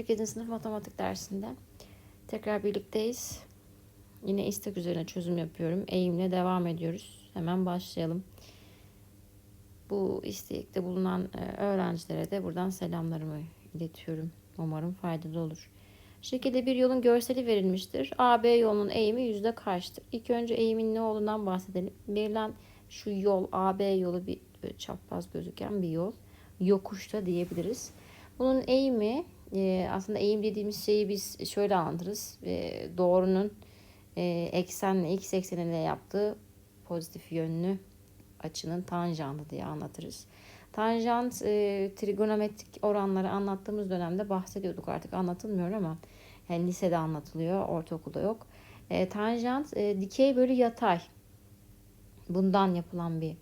Herkese merhabalar. 8. sınıf matematik dersinde tekrar birlikteyiz. Yine istek üzerine çözüm yapıyorum. Eğimle devam ediyoruz. Hemen başlayalım. Bu istekte bulunan e, öğrencilere de buradan selamlarımı iletiyorum. Umarım faydalı olur. Şekilde bir yolun görseli verilmiştir. AB yolunun eğimi yüzde kaçtır? İlk önce eğimin ne olduğundan bahsedelim. Verilen şu yol AB yolu bir böyle çapraz gözüken bir yol. Yokuşta diyebiliriz. Bunun eğimi e, aslında eğim dediğimiz şeyi biz şöyle anlatırız. E, doğrunun e, eksenle x ekseniyle yaptığı pozitif yönlü açının tanjantı diye anlatırız. Tanjant e, trigonometrik oranları anlattığımız dönemde bahsediyorduk artık anlatılmıyor ama yani lisede anlatılıyor, ortaokulda yok. E, tanjant e, dikey bölü yatay. Bundan yapılan bir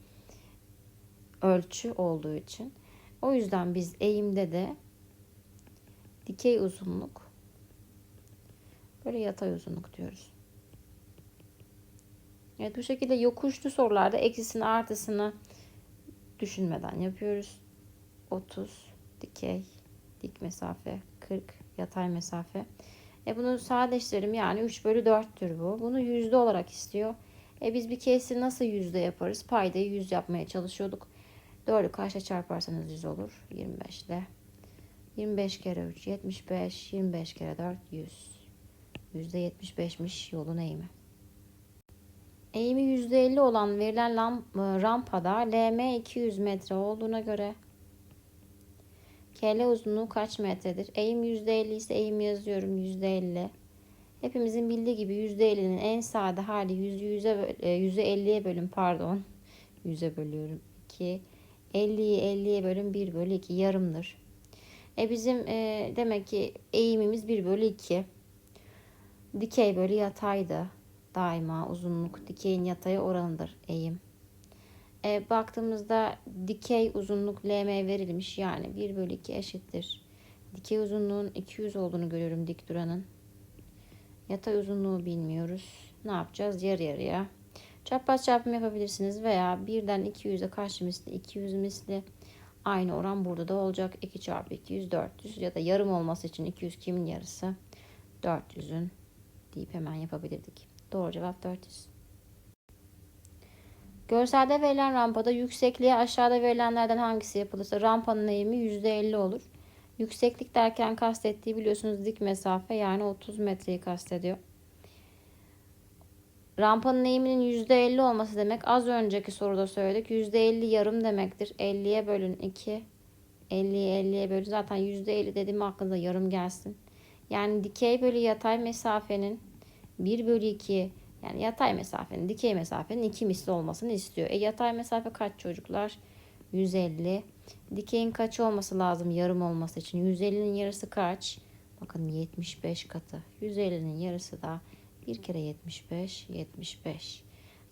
ölçü olduğu için. O yüzden biz eğimde de dikey uzunluk böyle yatay uzunluk diyoruz. Evet bu şekilde yokuşlu sorularda eksisini artısını düşünmeden yapıyoruz. 30 dikey dik mesafe 40 yatay mesafe. E bunu sadeleştirelim yani 3 bölü 4'tür bu. Bunu yüzde olarak istiyor. E biz bir kesi nasıl yüzde yaparız? Paydayı yüz yapmaya çalışıyorduk. 4'ü kaçla çarparsanız 100 olur? 25 ile. 25 kere 3 75. 25 kere 4 100. Yüzde 75'miş yolun eğimi. Eğimi %50 olan verilen rampada LM 200 metre olduğuna göre KL uzunluğu kaç metredir? Eğim %50 ise eğim yazıyorum %50. Hepimizin bildiği gibi %50'nin en sade hali %100'e %50'ye bölüm pardon. 100'e bölüyorum. 2 50'yi 50'ye bölüm 1 bölü 2 yarımdır. E bizim e, demek ki eğimimiz 1 bölü 2. Dikey bölü yataydı. Daima uzunluk dikeyin yataya oranıdır eğim. E, baktığımızda dikey uzunluk LM verilmiş. Yani 1 bölü 2 eşittir. Dikey uzunluğun 200 olduğunu görüyorum dik duranın. Yatay uzunluğu bilmiyoruz. Ne yapacağız? Yarı yarıya. Çapraz çarpım yapabilirsiniz veya birden 200'e karşı misli 200 misli aynı oran burada da olacak. 2 çarpı 200 400 ya da yarım olması için 200 kimin yarısı? 400'ün deyip hemen yapabilirdik. Doğru cevap 400. Görselde verilen rampada yüksekliğe aşağıda verilenlerden hangisi yapılırsa rampanın eğimi %50 olur. Yükseklik derken kastettiği biliyorsunuz dik mesafe yani 30 metreyi kastediyor. Rampanın eğiminin %50 olması demek az önceki soruda söyledik. %50 yarım demektir. 50'ye bölün 2. 50'ye 50'ye bölün. Zaten %50 dediğim aklınıza yarım gelsin. Yani dikey bölü yatay mesafenin 1 bölü 2 yani yatay mesafenin dikey mesafenin 2 misli olmasını istiyor. E yatay mesafe kaç çocuklar? 150. Dikeyin kaç olması lazım yarım olması için? 150'nin yarısı kaç? Bakın 75 katı. 150'nin yarısı da 1 kere 75, 75.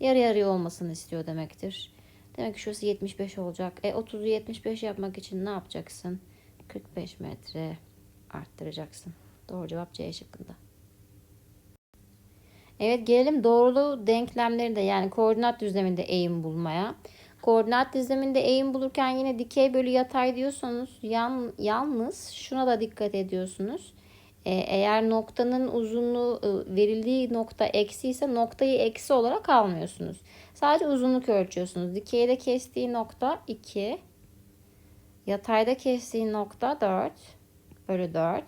Yarı yarıya olmasını istiyor demektir. Demek ki şurası 75 olacak. E 30'u 75 yapmak için ne yapacaksın? 45 metre arttıracaksın. Doğru cevap C şıkkında. Evet gelelim doğrulu denklemleri de yani koordinat düzleminde eğim bulmaya. Koordinat düzleminde eğim bulurken yine dikey bölü yatay diyorsanız yan, yalnız şuna da dikkat ediyorsunuz. Ee, eğer noktanın uzunluğu ıı, verildiği nokta eksi ise noktayı eksi olarak almıyorsunuz. Sadece uzunluk ölçüyorsunuz. Dikeyde kestiği nokta 2. Yatayda kestiği nokta 4 bölü 4.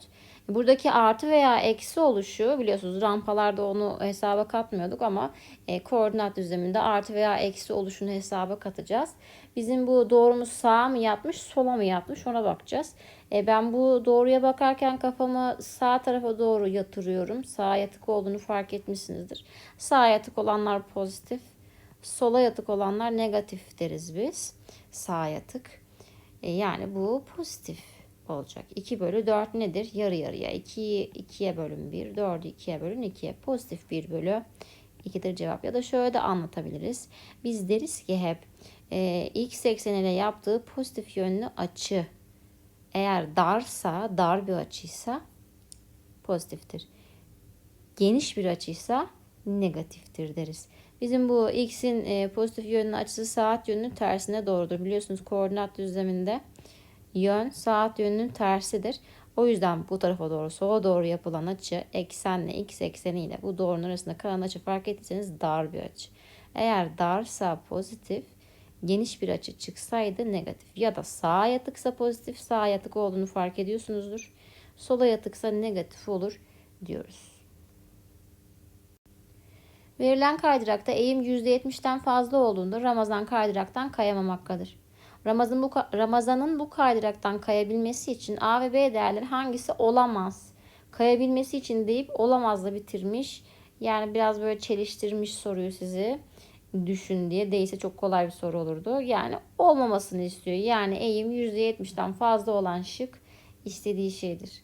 Buradaki artı veya eksi oluşu biliyorsunuz rampalarda onu hesaba katmıyorduk ama e, koordinat düzleminde artı veya eksi oluşunu hesaba katacağız. Bizim bu doğrumuz sağa mı yatmış sola mı yatmış ona bakacağız. E, ben bu doğruya bakarken kafamı sağ tarafa doğru yatırıyorum. Sağa yatık olduğunu fark etmişsinizdir. Sağ yatık olanlar pozitif, sola yatık olanlar negatif deriz biz. Sağ yatık. E, yani bu pozitif olacak. 2 bölü 4 nedir? Yarı yarıya. 2'yi 2'ye bölün 1. 4'ü 2'ye bölün 2'ye. Pozitif 1 bölü 2'dir cevap. Ya da şöyle de anlatabiliriz. Biz deriz ki hep e, x ekseniyle yaptığı pozitif yönlü açı eğer darsa, dar bir açıysa pozitiftir. Geniş bir açıysa negatiftir deriz. Bizim bu x'in e, pozitif yönlü açısı saat yönünün tersine doğrudur. Biliyorsunuz koordinat düzleminde Yön saat yönünün tersidir. O yüzden bu tarafa doğru sola doğru yapılan açı eksenle x ekseniyle bu doğrunun arasında kalan açı fark ettiyseniz dar bir açı. Eğer darsa pozitif, geniş bir açı çıksaydı negatif ya da sağa yatıksa pozitif, sağa yatık olduğunu fark ediyorsunuzdur. Sola yatıksa negatif olur diyoruz. Verilen kaydırakta eğim %70'ten fazla olduğunda Ramazan kaydıraktan kayamamaktadır. Ramazan bu, Ramazan'ın bu kaydıraktan kayabilmesi için A ve B değerleri hangisi olamaz? Kayabilmesi için deyip olamazla bitirmiş. Yani biraz böyle çeliştirmiş soruyu sizi düşün diye. Değilse çok kolay bir soru olurdu. Yani olmamasını istiyor. Yani eğim %70'den fazla olan şık istediği şeydir.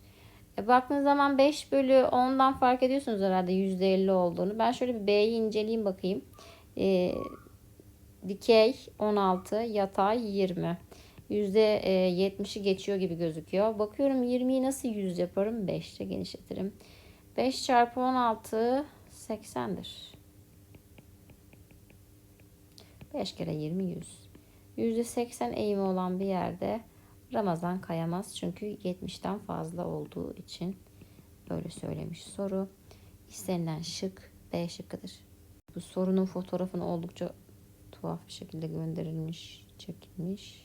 E, baktığınız zaman 5 bölü 10'dan fark ediyorsunuz herhalde %50 olduğunu. Ben şöyle bir B'yi inceleyeyim bakayım. E, dikey 16, yatay 20. %70'i geçiyor gibi gözüküyor. Bakıyorum 20'yi nasıl 100 yaparım? 5 ile genişletirim. 5 çarpı 16 80'dir. 5 kere 20 100. %80 eğimi olan bir yerde Ramazan kayamaz çünkü 70'ten fazla olduğu için öyle söylemiş soru. İstenilen şık B şıkkıdır. Bu sorunun fotoğrafını oldukça tuhaf bir şekilde gönderilmiş, çekilmiş.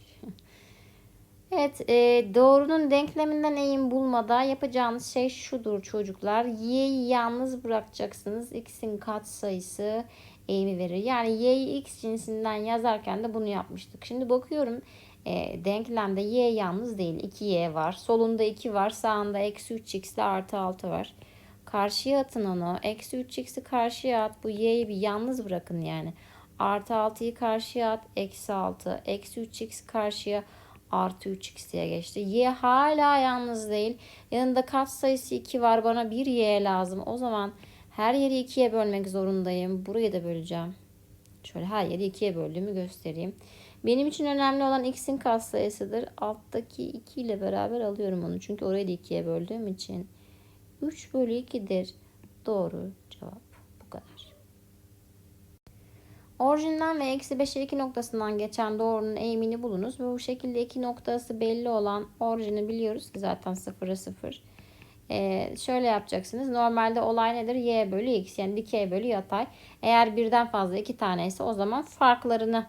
evet, e, doğrunun denkleminden eğim bulmada yapacağınız şey şudur çocuklar. Y'yi yalnız bırakacaksınız. X'in katsayısı eğimi verir. Yani y'yi x cinsinden yazarken de bunu yapmıştık. Şimdi bakıyorum e, denklemde y yalnız değil. 2y var. Solunda 2 var. Sağında eksi 3x ile artı 6 var. Karşıya atın onu. Eksi 3x'i karşıya at. Bu y'yi bir yalnız bırakın yani. Artı 6'yı karşıya at. Eksi 6. Eksi 3x karşıya artı 3x diye geçti. Y hala yalnız değil. Yanında kat sayısı 2 var. Bana bir y lazım. O zaman her yeri 2'ye bölmek zorundayım. Burayı da böleceğim. Şöyle her yeri 2'ye böldüğümü göstereyim. Benim için önemli olan x'in katsayısıdır. Alttaki 2 ile beraber alıyorum onu. Çünkü orayı da 2'ye böldüğüm için. 3 bölü 2'dir. Doğru cevap. Orijinden ve eksi 5 2 noktasından geçen doğrunun eğimini bulunuz. Ve bu şekilde iki noktası belli olan orijini biliyoruz ki zaten 0'a 0. Ee, şöyle yapacaksınız. Normalde olay nedir? Y bölü x yani dikey bölü yatay. Eğer birden fazla iki tane ise o zaman farklarını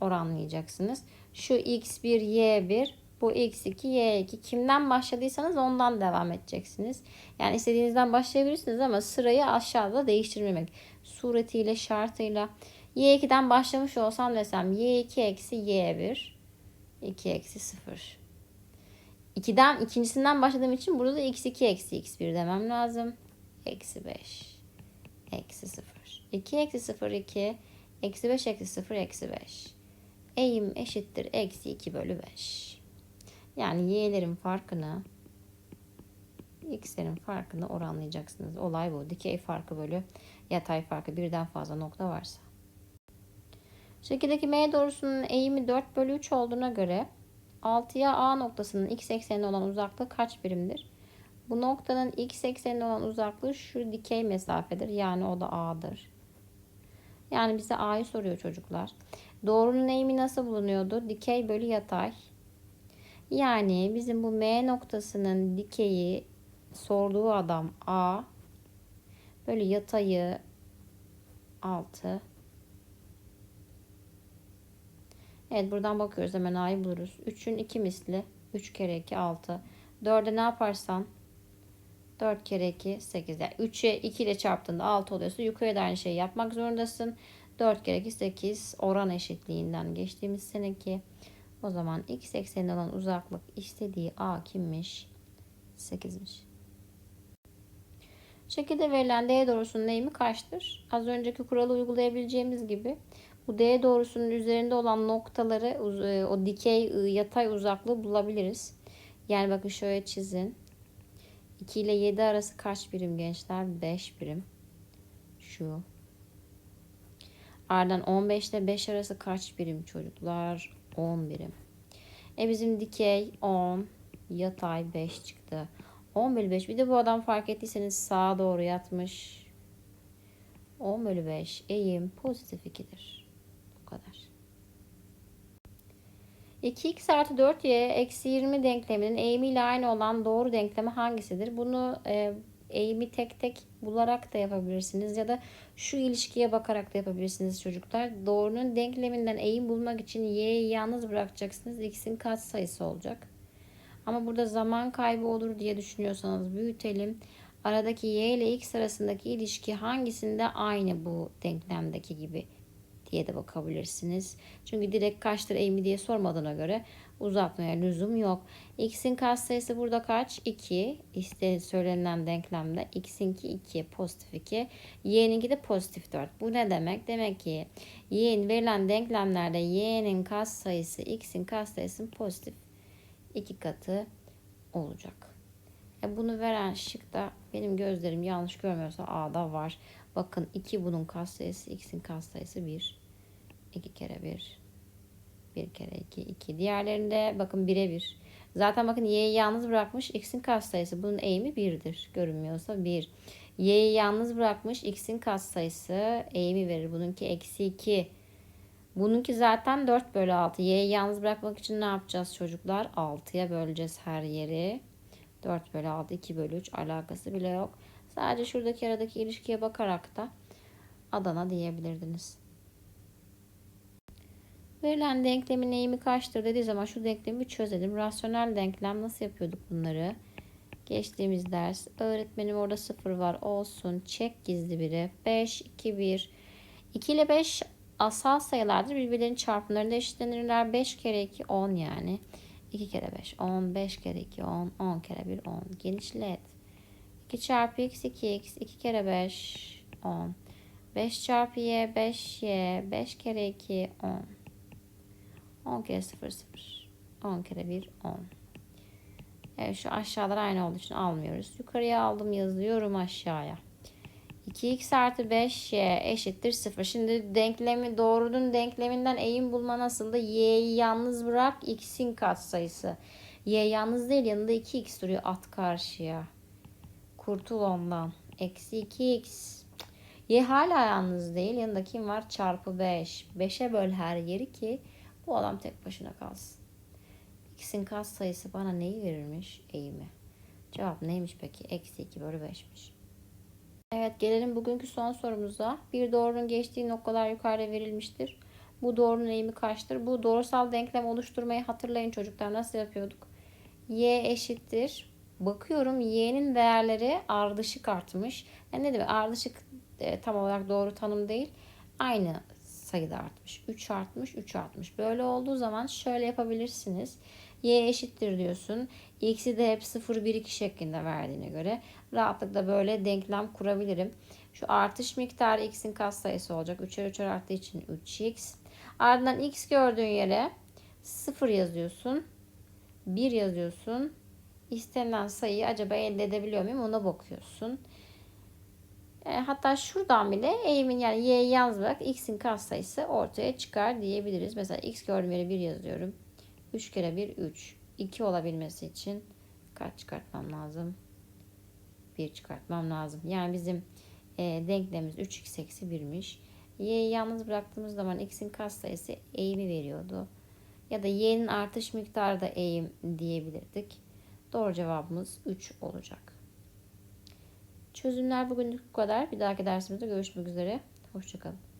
oranlayacaksınız. Şu x1, y1 bu x2, y2 kimden başladıysanız ondan devam edeceksiniz. Yani istediğinizden başlayabilirsiniz ama sırayı aşağıda değiştirmemek. Suretiyle, şartıyla. Y2'den başlamış olsam desem y2 eksi y1 2 eksi 0. 2'den ikincisinden başladığım için burada da x2 eksi x1 demem lazım. Eksi 5. Eksi 0. 2 eksi 0 2. Eksi 5 eksi 0 eksi 5. Eğim eşittir eksi 2 bölü 5. Yani y'lerin farkını x'lerin farkını oranlayacaksınız. Olay bu. Dikey farkı bölü yatay farkı birden fazla nokta varsa. Şekildeki M doğrusunun eğimi 4 bölü 3 olduğuna göre 6'ya A noktasının x eksenine olan uzaklığı kaç birimdir? Bu noktanın x eksenine olan uzaklığı şu dikey mesafedir. Yani o da A'dır. Yani bize A'yı soruyor çocuklar. Doğrunun eğimi nasıl bulunuyordu? Dikey bölü yatay. Yani bizim bu M noktasının dikeyi sorduğu adam A bölü yatayı 6 Evet buradan bakıyoruz hemen A'yı buluruz. 3'ün 2 misli. 3 kere 2 6. 4'e ne yaparsan 4 kere 2 8. Yani 3'e 2 ile çarptığında 6 oluyorsa yukarıda aynı şeyi yapmak zorundasın. 4 kere 2 8 oran eşitliğinden geçtiğimiz seneki. O zaman x eksenine olan uzaklık istediği a kimmiş? 8'miş. Şekilde verilen d doğrusunun eğimi kaçtır? Az önceki kuralı uygulayabileceğimiz gibi bu D doğrusunun üzerinde olan noktaları e, o dikey yatay uzaklığı bulabiliriz. Yani bakın şöyle çizin. 2 ile 7 arası kaç birim gençler? 5 birim. Şu. Ardından 15 ile 5 arası kaç birim çocuklar? 10 birim. E bizim dikey 10, yatay 5 çıktı. 10 bölü 5. Bir de bu adam fark ettiyseniz sağa doğru yatmış. 10 bölü 5 eğim pozitif 2'dir kadar. 2x artı 4y eksi 20 denkleminin eğimiyle aynı olan doğru denklemi hangisidir? Bunu e, eğimi tek tek bularak da yapabilirsiniz ya da şu ilişkiye bakarak da yapabilirsiniz çocuklar. Doğrunun denkleminden eğim bulmak için y'yi yalnız bırakacaksınız. x'in katsayısı olacak. Ama burada zaman kaybı olur diye düşünüyorsanız büyütelim. Aradaki y ile x arasındaki ilişki hangisinde aynı bu denklemdeki gibi diye de bakabilirsiniz. Çünkü direkt kaçtır eğimi diye sormadığına göre uzatmaya lüzum yok. X'in katsayısı burada kaç? 2. İşte söylenen denklemde x'inki 2 pozitif 2. Y'ninki de pozitif 4. Bu ne demek? Demek ki y'nin verilen denklemlerde y'nin katsayısı x'in katsayısının pozitif 2 katı olacak. E bunu veren şık da benim gözlerim yanlış görmüyorsa A'da var. Bakın 2 bunun katsayısı, x'in katsayısı 1. 2 kere 1. 1 kere 2, 2. Diğerlerinde bakın 1'e 1. Zaten bakın y'yi yalnız bırakmış. X'in katsayısı. Bunun eğimi 1'dir. Görünmüyorsa 1. Y'yi yalnız bırakmış. X'in katsayısı eğimi verir. Bununki eksi 2. Bununki zaten 4 bölü 6. Y'yi yalnız bırakmak için ne yapacağız çocuklar? 6'ya böleceğiz her yeri. 4 bölü 6, 2 bölü 3 alakası bile yok. Sadece şuradaki aradaki ilişkiye bakarak da Adana diyebilirdiniz. Verilen denklemin eğimi kaçtır dediği zaman şu denklemi bir çözelim. Rasyonel denklem nasıl yapıyorduk bunları? Geçtiğimiz ders öğretmenim orada 0 var olsun. Çek gizli biri. 5, 2, 1. 2 ile 5 asal sayılardır. Birbirlerinin çarpımlarında eşitlenirler. 5 kere 2 10 yani. 2 kere 5 10. 5 kere 2 10. 10 kere 1 10. Genişlet. 2 çarpı x 2x. 2 kere 5 10. 5 çarpı y 5y. 5 kere 2 10. 10 kere 0 0. 10 kere 1 10. Evet şu aşağılar aynı olduğu için almıyoruz. Yukarıya aldım yazıyorum aşağıya. 2x artı 5y eşittir 0. Şimdi denklemi doğrunun denkleminden eğim bulma nasıldı? y'yi yalnız bırak x'in katsayısı. y yalnız değil yanında 2x duruyor at karşıya. Kurtul ondan. Eksi 2x. Y hala yalnız değil. Yanında kim var? Çarpı 5. 5'e böl her yeri ki bu adam tek başına kalsın. X'in kas sayısı bana neyi verirmiş? Eğimi. Cevap neymiş peki? Eksi 2 bölü 5'miş. Evet gelelim bugünkü son sorumuza. Bir doğrunun geçtiği noktalar yukarıda verilmiştir. Bu doğrunun eğimi kaçtır? Bu doğrusal denklem oluşturmayı hatırlayın çocuklar. Nasıl yapıyorduk? Y eşittir. Bakıyorum y'nin değerleri ardışık artmış. Yani ne demek? Ardışık e, tam olarak doğru tanım değil. Aynı sayıda artmış. 3 artmış, 3 artmış. Böyle olduğu zaman şöyle yapabilirsiniz. Y eşittir diyorsun. X'i de hep 0, 1, 2 şeklinde verdiğine göre rahatlıkla böyle denklem kurabilirim. Şu artış miktarı x'in katsayısı olacak. 3'er 3'er arttığı için 3x. Ardından x gördüğün yere 0 yazıyorsun. 1 yazıyorsun. İstenilen sayıyı acaba elde edebiliyor muyum ona bakıyorsun. E, hatta şuradan bile eğimin yani yalnız bırak x'in katsayısı ortaya çıkar diyebiliriz. Mesela x gördüğüm yere 1 yazıyorum. 3 kere 1 3. 2 olabilmesi için kaç çıkartmam lazım? 1 çıkartmam lazım. Yani bizim e, denklemimiz 3x eksi 1'miş. Y'yi yalnız bıraktığımız zaman x'in katsayısı eğimi veriyordu. Ya da y'nin artış miktarı da eğim diyebilirdik. Doğru cevabımız 3 olacak. Çözümler bugünlük bu kadar. Bir dahaki dersimizde görüşmek üzere. Hoşçakalın.